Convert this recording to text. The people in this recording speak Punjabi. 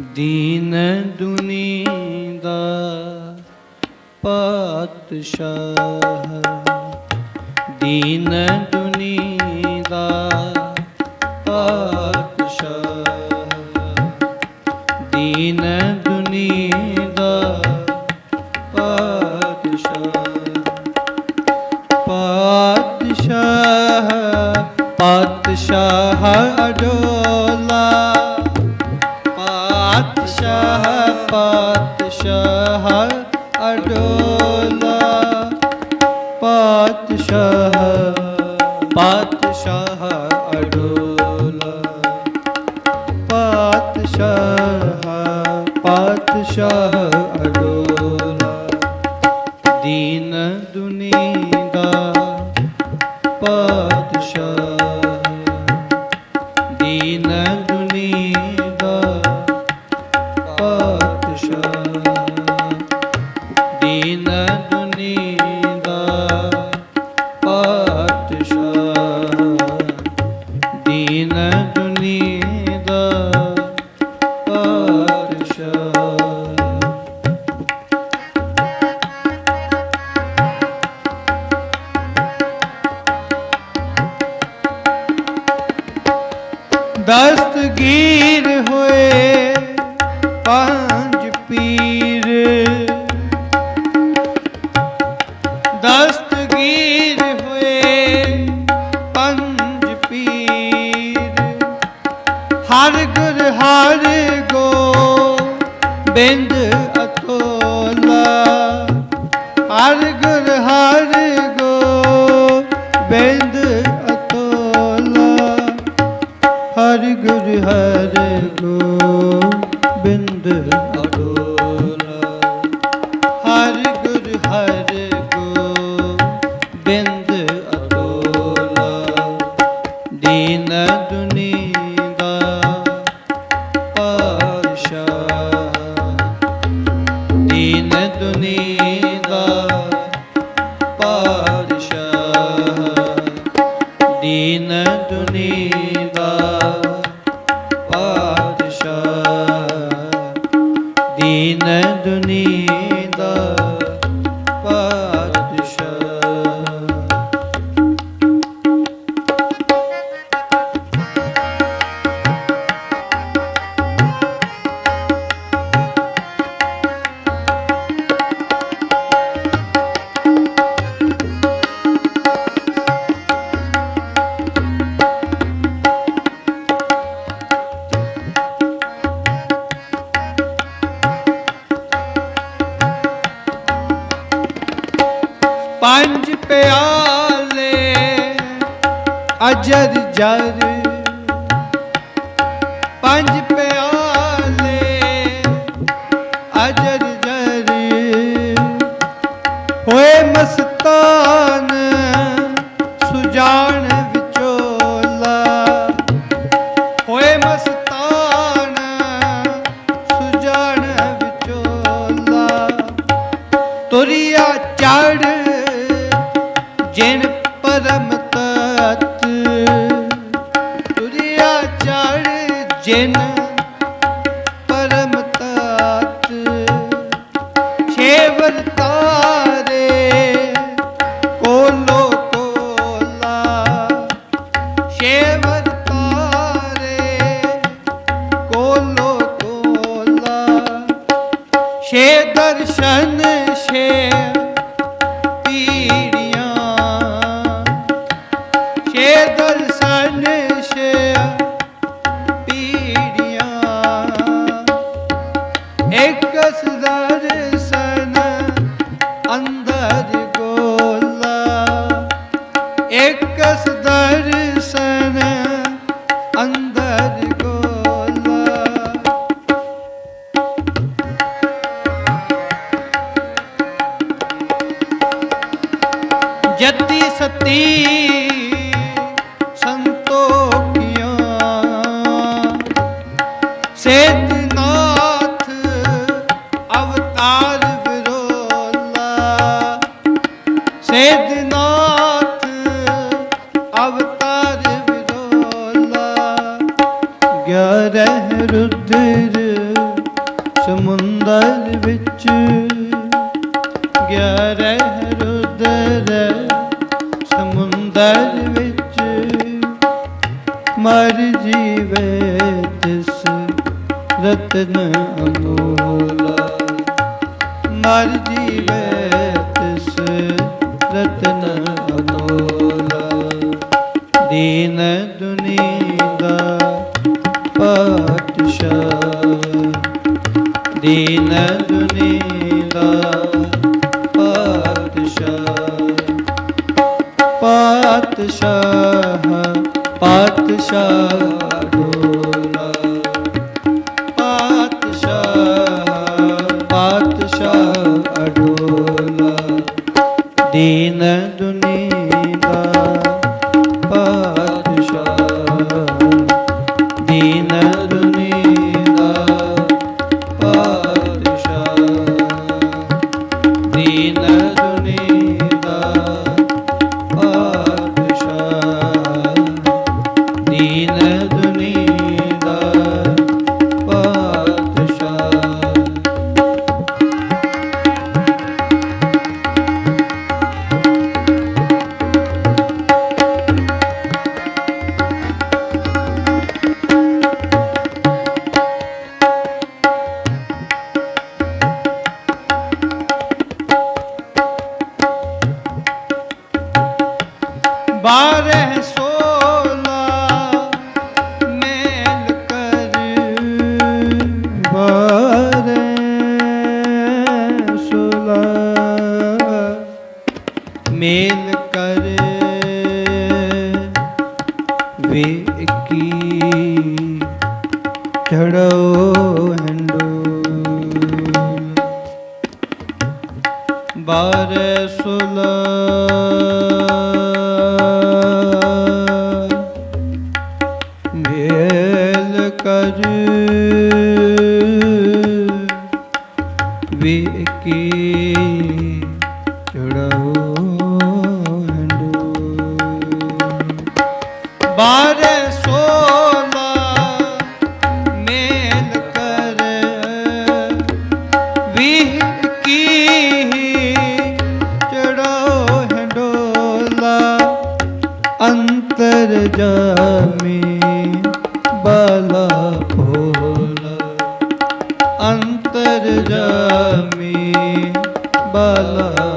ਦੀਨ ਦੁਨੀ ਦਾ ਪਾਤਸ਼ਾਹ। ਦੀਨ ਦੁਨੀ ਦਾ ਪਾਤਸ਼ਾਹ। ਦੀਨ ਦੁਨੀ ਦਾ ਪਾਤਸ਼ਾਹ। ਪਾਤਸ਼ਾਹ ਪਾਤਸ਼ਾਹ ਅਡੋਲਾ ਪਾਤਸ਼ਾਹ ਅਡੋਲਾ। ਪਾਤਸ਼ਾਹ ਪਾਤਸ਼ਾਹ ਅਡੋਲਾ। ਪਾਤਸ਼ਾਹ ਪਾਤਸ਼ਾਹ ਪੀਰ। ਦਸਤਗੀਰ ਹੋਏ ਪੰਜ ਪੀਰ। ਹਰ ਗੁਰ, ਹਰ ਗੋ ਬਿੰਦ ਅਤੋਲਾ। ਹਰ ਗੁਰ, ਹਰ ਗੋ ਬਿੰਦ ਅਜਰ ਜਰ। ਪੰਜ ਜਿਨ ਪਰਮ ਤਤ ਛੇਵਰ ਤਾਰੇ ਕੋਲੋ ਕੋਲਾ ਛੇਵਰ ਤਾਰੇ ਕੋਲੋ ਕੋਲਾ। ਛੇ ਦਰਸ਼ਨ ਛੇ ਜਤੀ ਸਤੀ ਸੰਤੋਖੀਆਂ। ਸੇਤਨਾਥ ਅਵਤਾਰ ਵਿਰੋਲਾ। ਸੇਤਨਾਥ ਅਵਤਾਰ ਵਿਰੋਲਾ। ਗਿਆਰਹ ਰੁਦਰ ਸਮੁੰਦਰ ਵਿੱਚ। ਗਿਆਰਹ ਦੀਨ ਚੜੋ ਹੰਡੋ ਬਾਰਹ ਸੋਲਾ ਮੇਲ ਅੰਤਰ ਜਾਮੀ ਬਾਲਾ